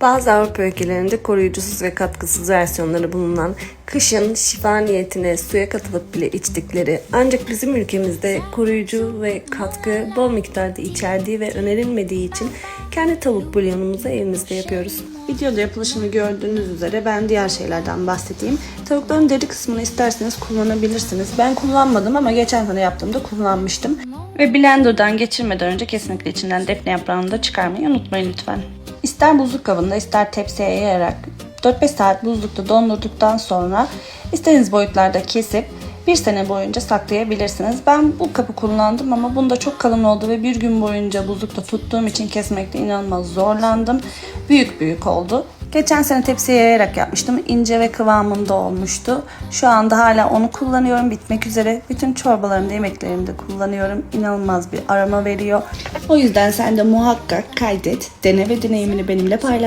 Bazı Avrupa ülkelerinde koruyucusuz ve katkısız versiyonları bulunan kışın şifa niyetine suya katılıp bile içtikleri ancak bizim ülkemizde koruyucu ve katkı bol miktarda içerdiği ve önerilmediği için kendi tavuk bulyonumuzu evimizde yapıyoruz. Videoda yapılışını gördüğünüz üzere ben diğer şeylerden bahsedeyim. Tavukların deri kısmını isterseniz kullanabilirsiniz. Ben kullanmadım ama geçen sene yaptığımda kullanmıştım. Ve blenderdan geçirmeden önce kesinlikle içinden defne yaprağını da çıkarmayı unutmayın lütfen. İster buzluk kabında ister tepsiye yayarak 4-5 saat buzlukta dondurduktan sonra istediğiniz boyutlarda kesip bir sene boyunca saklayabilirsiniz. Ben bu kapı kullandım ama bunda çok kalın oldu ve bir gün boyunca buzlukta tuttuğum için kesmekte inanılmaz zorlandım. Büyük büyük oldu. Geçen sene tepsiye yayarak yapmıştım. İnce ve kıvamında olmuştu. Şu anda hala onu kullanıyorum. Bitmek üzere. Bütün çorbalarımda, yemeklerimde kullanıyorum. İnanılmaz bir aroma veriyor. O yüzden sen de muhakkak kaydet, dene ve deneyimini benimle paylaş.